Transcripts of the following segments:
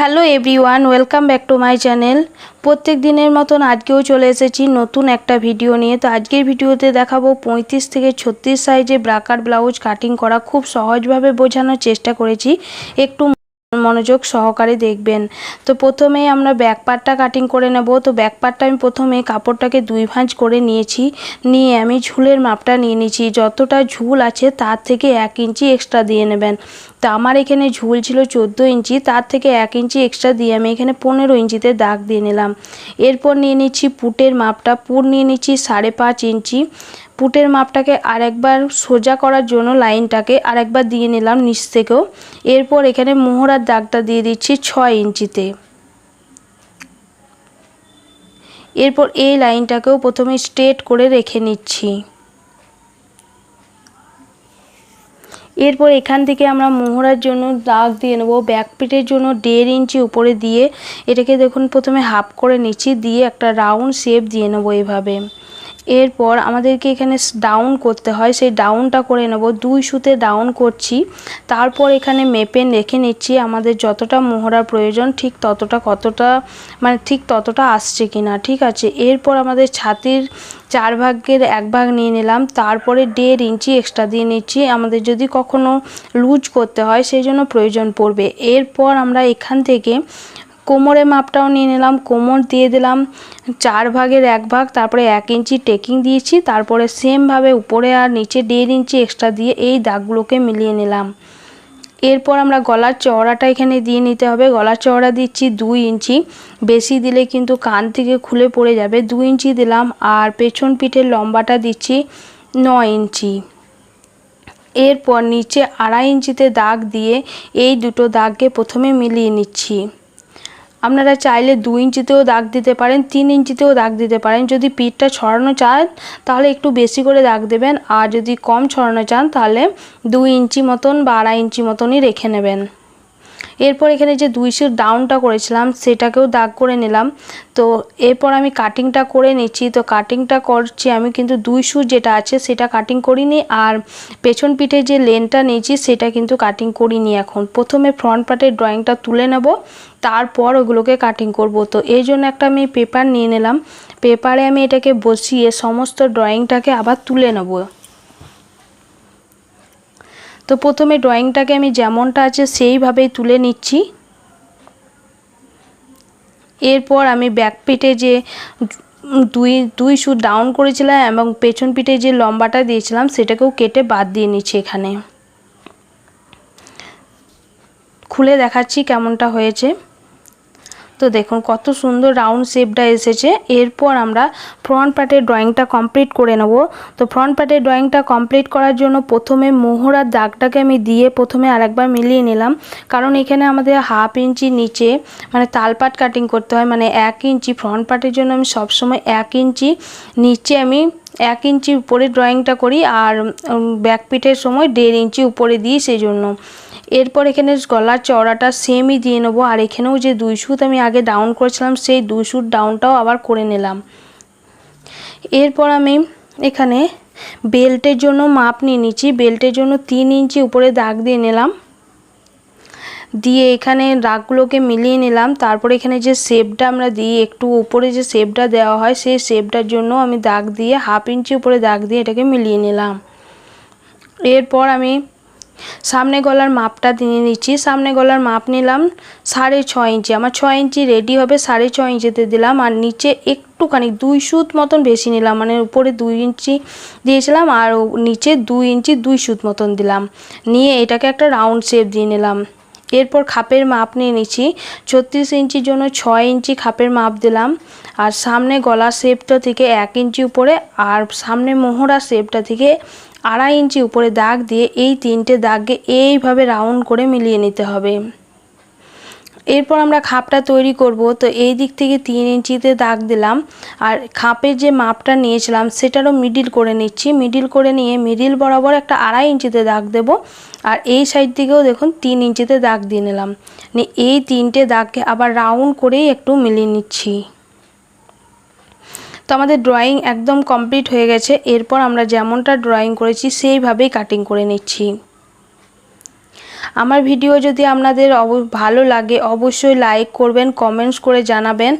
Hello everyone, welcome back to my channel. প্রত্যেক দিনের মতন আজকেও চলে এসেছি নতুন একটা ভিডিও নিয়ে। তো আজকের ভিডিওতে দেখাবো পঁয়ত্রিশ থেকে ছত্রিশ সাইজে ব্রাকার ব্লাউজ কাটিং করা। খুব সহজভাবে বোঝানোর চেষ্টা করেছি। একটু মনোযোগ সহকারে দেখবেন। তো প্রথমেই আমরা ব্যাক পার্টটা কাটিং করে নেব। তো ব্যাক পার্টটা আমি প্রথমে কাপড়টাকে দুই ভাঁজ করে নিয়েছি। নিয়ে আমি ঝুলের মাপটা নিয়ে নিয়েছি। যতটা ঝুল আছে তার থেকে এক ইঞ্চি এক্সট্রা দিয়ে নেবেন। তো আমার এখানে ঝুল ছিল চোদ্দ ইঞ্চি, তার থেকে এক ইঞ্চি এক্সট্রা দিয়ে আমি এখানে পনেরো ইঞ্চিতে দাগ দিয়ে নিলাম। এরপর নিয়ে নিচ্ছি পুটের মাপটা। পুট নিয়ে নিচ্ছি সাড়ে পাঁচ ইঞ্চি। পুটের মাপটাকে আরেকবার সোজা করার জন্য লাইনটাকে আরেকবার দিয়ে নিলাম নিচ থেকেও। এরপর এখানে মোহরার দাগটা দিয়ে দিচ্ছি ছয় ইঞ্চিতে। এরপর এই লাইনটাকেও প্রথমে স্ট্রেট করে রেখে নিচ্ছি। এরপর এখান থেকে আমরা মোহরার জন্য দাগ দিয়ে নেব। ব্যাক পিটের জন্য দেড় ইঞ্চি উপরে দিয়ে এটাকে দেখুন, প্রথমে হাফ করে নিচ্ছি, দিয়ে একটা রাউন্ড শেপ দিয়ে নেব এভাবে। এরপর আমাদেরকে এখানে ডাউন করতে হয়। সেই ডাউনটা করে নেব। দুই সুতে ডাউন করছি। তারপর এখানে মেপে রেখে নিচ্ছি আমাদের যতটা মোহরার প্রয়োজন, ঠিক ততটা কতটা মানে ঠিক ততটা আসছে কিনা, ঠিক আছে? এরপর আমাদের ছাতির চার ভাগের এক ভাগ নিয়ে নিলাম। তারপরে দেড় ইঞ্চি এক্সট্রা দিয়ে নিচ্ছি। আমাদের যদি কখনো লুজ করতে হয়, সেই জন্য প্রয়োজন পড়বে। এরপর আমরা এখান থেকে কোমরের মাপটাও নিয়ে নিলাম, কোমর দিয়ে দিলাম চার ভাগের এক ভাগ, তারপরে এক ইঞ্চি টেকিং দিয়েছি, তারপরে সেমভাবে উপরে আর নিচে দেড় ইঞ্চি এক্সট্রা দিয়ে এই দাগগুলোকে মিলিয়ে নিলাম। এরপর আমরা গলার চওড়াটা এখানে দিয়ে নিতে হবে, গলার চওড়া দিচ্ছি দুই ইঞ্চি, বেশি দিলে কিন্তু কান থেকে খুলে পড়ে যাবে দু ইঞ্চি দিলাম আর পেছন পিঠের লম্বাটা দিচ্ছি নয় ইঞ্চি। এরপর নিচে আড়াই ইঞ্চিতে দাগ দিয়ে এই দুটো দাগকে প্রথমে মিলিয়ে নিচ্ছি। আপনারা চাইলে দু ইঞ্চিতেও দাগ দিতে পারেন, তিন ইঞ্চিতেও দাগ দিতে পারেন। যদি পিঠটা ছড়ানো চান, তাহলে একটু বেশি করে দাগ দেবেন। আর যদি কম ছড়ানো চান, তাহলে দু ইঞ্চি মতন বা আড়াই ইঞ্চি মতনই রেখে নেবেন। এরপর এখানে যে দুই সুর ডাউনটা করেছিলাম, সেটাকেও দাগ করে নিলাম। তো এরপর আমি কাটিংটা করে নিচ্ছি। তো কাটিংটা করছি আমি কিন্তু দুই সুর যেটা আছে, সেটা কাটিং করিনি। আর পেছন পিঠে যে লেনটা নিয়েছি, সেটা কিন্তু কাটিং করিনি এখন। প্রথমে ফ্রন্ট পার্টের ড্রয়িংটা তুলে নেব, তারপর ওগুলোকে কাটিং করব। তো এই জন্য একটা আমি পেপার নিয়ে নিলাম। পেপারে আমি এটাকে বসিয়ে সমস্ত ড্রয়িংটাকে আবার তুলে নেব। তো প্রথমে ড্রয়িংটাকে আমি যেমনটা আছে সেইভাবেই তুলে নিচ্ছি। এরপর আমি ব্যাক পিঠে যে দুই দুই সুর ডাউন করেছিলাম এবং পেছন পিঠে যে লম্বাটা দিয়েছিলাম সেটাকেও কেটে বাদ দিয়ে নিচ্ছি এখানে। খুলে দেখাচ্ছি কেমনটা হয়েছে। তো দেখুন, কত সুন্দর রাউন্ড শেপটা এসেছে। এরপর আমরা ফ্রন্ট পার্টের ড্রয়িংটা কমপ্লিট করে নেব। তো ফ্রন্ট পার্টের ড্রয়িংটা কমপ্লিট করার জন্য প্রথমে মোহরার দাগটাকে আমি দিয়ে প্রথমে আরেকবার মিলিয়ে নিলাম। কারণ এখানে আমাদের হাফ ইঞ্চি নিচে মানে তালপাট কাটিং করতে হয় মানে এক ইঞ্চি ফ্রন্ট পার্টের জন্য আমি সবসময় এক ইঞ্চি নিচে আমি এক ইঞ্চি উপরে ড্রয়িংটা করি আর ব্যাকপিটের সময় দেড় ইঞ্চি উপরে দিই সেই জন্য এরপর এখানে গলার চওড়াটা সেমই দিয়ে নেব। আর এখানেও যে দুই সুত আমি আগে ডাউন করেছিলাম, সেই দুই সুত ডাউনটাও আবার করে নিলাম। এরপর আমি এখানে বেল্টের জন্য মাপ নিয়ে নিচ্ছি। বেল্টের জন্য তিন ইঞ্চি উপরে দাগ দিয়ে নিলাম। দিয়ে এখানে দাগগুলোকে মিলিয়ে নিলাম। তারপরে এখানে যে শেপটা আমরা দিই, একটু উপরে যে শেপটা দেওয়া হয়, সেই শেপটার জন্য আমি দাগ দিয়ে হাফ ইঞ্চি উপরে দাগ দিয়ে এটাকে মিলিয়ে নিলাম। এরপর আমি সামনে গলার মাপটা দিয়ে নিচ্ছি সামনে গলার মাপ নিলাম সাড়ে ছ ইঞ্চি। আমার ছ ইঞ্চি রেডি হবে সাড়ে ছ ইঞ্চিতে দিলাম আর নিচে একটুখানি দুই সুত মতন বেশি নিলাম। মানে উপরে দুই ইঞ্চি দিয়েছিলাম আর নিচে দুই ইঞ্চি দুই সুত মতন দিলাম। নিয়ে এটাকে একটা রাউন্ড শেপ দিয়ে নিলাম। এরপর খাপের মাপ নিয়ে নিচ্ছি। ছত্রিশ ইঞ্চির জন্য ছয় ইঞ্চি খাপের মাপ দিলাম। আর সামনে গলা শেপটা থেকে এক ইঞ্চি উপরে, আর সামনে মোহরা শেপটা থেকে আড়াই ইঞ্চি উপরে দাগ দিয়ে এই তিনটে দাগকে এইভাবে রাউন্ড করে মিলিয়ে নিতে হবে। এরপর আমরা খাপটা তৈরি করব। তো এই দিক থেকে তিন ইঞ্চিতে দাগ দিলাম। আর খাপের যে মাপটা নিয়েছিলাম, সেটারও মিডিল করে নিচ্ছি। মিডিল করে নিয়ে মিডিল বরাবর একটা আড়াই ইঞ্চিতে দাগ দেব। আর এই সাইড দিকেও দেখুন তিন ইঞ্চিতে দাগ দিয়ে নিলাম। এই তিনটে দাগকে আবার রাউন্ড করেই একটু মিলিয়ে নিচ্ছি। তো আমাদের ড্রয়িং একদম কমপ্লিট হয়ে গেছে। এরপর আমরা যেমনটা ড্রয়িং করেছি, সেইভাবেই কাটিং করে নিচ্ছি। আমার ভিডিও যদি আপনাদের ভালো লাগে, অবশ্যই লাইক করবেন কমেন্টস করে জানাবেন।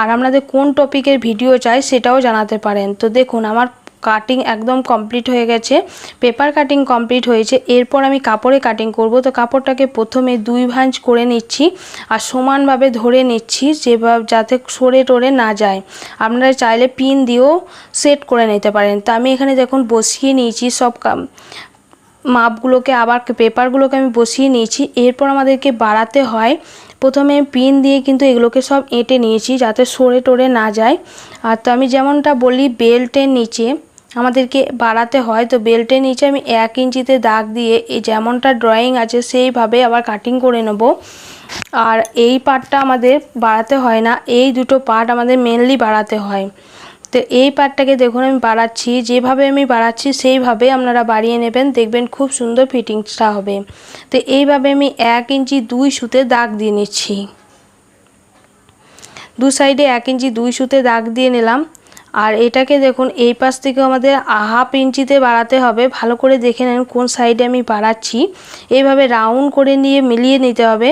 আর আপনাদের কোন টপিকের ভিডিও চাই সেটাও জানাতে পারেন। তো দেখুন, আমার কাটিং একদম কমপ্লিট হয়ে গেছে পেপার কাটিং কমপ্লিট হয়েছে। এরপর আমি কাপড়ে কাটিং করব। তো কাপড়টাকে প্রথমে দুই ভাঁজ করে নিচ্ছি আর সমানভাবে ধরে নিচ্ছি যেভাবে যাতে সরে টরে না যায়। আপনারা চাইলে পিন দিয়েও সেট করে নিতে পারেন। তো আমি এখানে দেখুন বসিয়ে নিয়েছি সব মাপগুলোকে, আবার পেপারগুলোকে আমি বসিয়ে নিয়েছি। এরপর আমাদেরকে বাড়াতে হয়। প্রথমে পিন দিয়ে কিন্তু এগুলোকে সব এঁটে নিয়েছি যাতে সরে টরে না যায়। আর তো আমি যেমনটা বলি, বেল্টের নিচে আমাদেরকে বাড়াতে হয়। তো বেল্টের নিচে আমি এক ইঞ্চিতে দাগ দিয়ে এই যেমনটা ড্রয়িং আছে সেইভাবে আবার কাটিং করে নেব। আর এই পার্টটা আমাদের বাড়াতে হয় না। এই দুটো পার্ট আমাদের মেনলি বাড়াতে হয়। তো এই পাটটাকে দেখুন, আমি বাড়াচ্ছি। যেভাবে আমি বাড়াচ্ছি, সেইভাবে আপনারা বাড়িয়ে নেবেন। দেখবেন খুব সুন্দর ফিটিংসটা হবে। তো এইভাবে আমি এক ইঞ্চি দুই সুতে দাগ দিয়ে নিচ্ছি। দু সাইডে এক ইঞ্চি দুই সুতে দাগ দিয়ে নিলাম। আর এটাকে দেখুন, এই পাশ থেকে আমাদের হাফ ইঞ্চিতে বাড়াতে হবে। ভালো করে দেখে নেন কোন সাইডে আমি বাড়াচ্ছি। এইভাবে রাউন্ড করে নিয়ে মিলিয়ে নিতে হবে।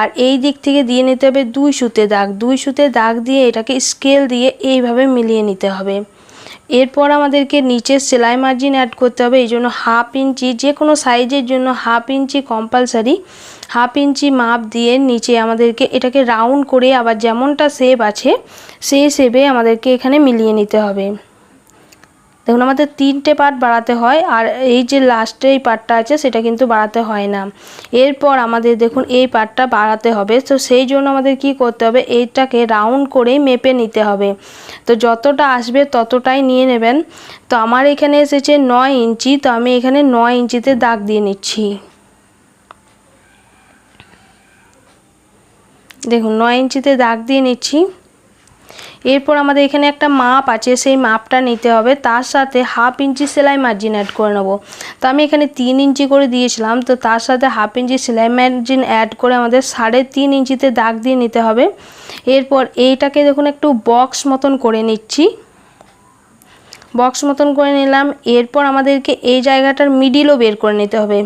আর এই দিক থেকে দিয়ে নিতে হবে দুই সুতে দাগ। দুই সুতে দাগ দিয়ে এটাকে স্কেল দিয়ে এইভাবে মিলিয়ে নিতে হবে। এরপর আমাদেরকে নিচের সেলাই মার্জিন অ্যাড করতে হবে। এই জন্য হাফ ইঞ্চি যে কোনো সাইজের জন্য half inch compulsory half inch মাপ দিয়ে নিচে আমাদেরকে এটাকে রাউন্ড করে আবার যেমনটা শেপ আছে, সেই শেপে আমাদেরকে এখানে মিলিয়ে নিতে হবে। দেখুন, আমাদের তিনটে পার্ট বাড়াতে হয় আর এই যে লাস্টে এই পার্টটা আছে, সেটা কিন্তু বাড়াতে হয় না। এরপর আমাদের দেখুন, এই পার্টটা বাড়াতে হবে। তো সেই জন্য আমাদের কি করতে হবে, এইটাকে রাউন্ড করে মেপে নিতে হবে। তো যতটা আসবে ততটাই নিয়ে নেবেন। তো আমার এখানে এসেছে নয় ইঞ্চি, তো আমি এখানে নয় ইঞ্চিতে দাগ দিয়ে নিচ্ছি। দেখুন, নয় ইঞ্চিতে দাগ দিয়ে নিচ্ছি। এরপর আমাদের এখানে একটা মাপ আছে, সেই মাপটা নিতে হবে। তার সাথে হাফ ইঞ্চি সেলাই মার্জিন অ্যাড করে নেব। তো আমি এখানে তিন ইঞ্চি করে দিয়েছিলাম, তো তার সাথে হাফ ইঞ্চি সেলাই মার্জিন অ্যাড করে আমাদের সাড়ে তিন ইঞ্চিতে দাগ দিয়ে নিতে হবে। এরপর এইটাকে দেখুন, একটু বক্স মতন করে নিচ্ছি। বক্স মতন করে নিলাম। এরপর আমাদেরকে এই জায়গাটার মিডিলও বের করে নিতে হবে।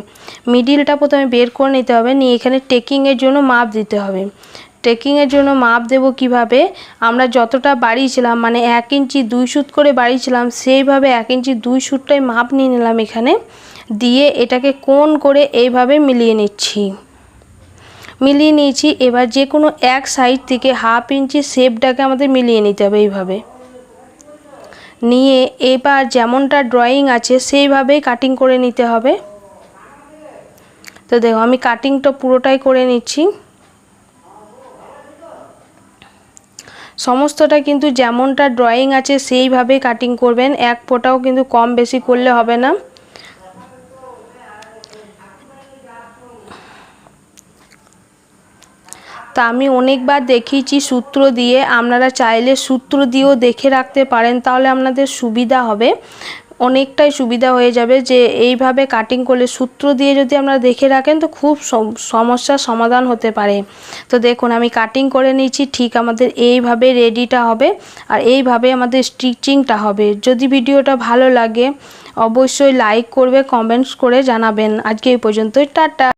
মিডিলটা প্রথমে বের করে নিতে হবে, নিয়ে এখানে টেকিংয়ের জন্য মাপ দিতে হবে। ট্রেকিংয়ের জন্য মাপ দেব কীভাবে? আমরা যতটা বাড়িয়েছিলাম মানে এক ইঞ্চি দুই সুত করে বাড়িয়েছিলাম, সেইভাবে এক ইঞ্চি দুই সুতটাই মাপ নিয়ে নিলাম এখানে। দিয়ে এটাকে কোন করে এইভাবে মিলিয়ে নিচ্ছি। মিলিয়ে নিয়েছি, এবার যে কোনো এক সাইড থেকে হাফ ইঞ্চি শেপটাকে আমাদের মিলিয়ে নিতে হবে এইভাবে। নিয়ে এবার যেমনটা ড্রয়িং আছে সেইভাবেই কাটিং করে নিতে হবে। তো দেখো, আমি কাটিংটা পুরোটাই করে নিচ্ছি। সমস্তটা কিন্তু যেমনটা ড্রয়িং আছে সেইভাবে কাটিং করবেন। এক ফোটাও কিন্তু কম বেশি করলে হবে না। তা আমি অনেকবার দেখিয়েছি সূত্র দিয়ে। আপনারা চাইলে সূত্র দিয়েও দেখে রাখতে পারেন, তাহলে আপনাদের সুবিধা হবে। অনেকটাই সুবিধা হয়ে যাবে যে এইভাবে কাটিং করলে সূত্র দিয়ে যদি আমরা দেখে রাখেন তো খুব সমস্যার সমাধান হতে পারে। তো দেখুন আমি কাটিং করে নিয়েছি, ঠিক আমাদের এইভাবে রেডিটা হবে আর এইভাবে আমাদের স্টিচিংটা হবে। যদি ভিডিওটা ভালো লাগে, অবশ্যই লাইক করবে কমেন্টস করে জানাবেন। আজকে এই পর্যন্তই, টাটা!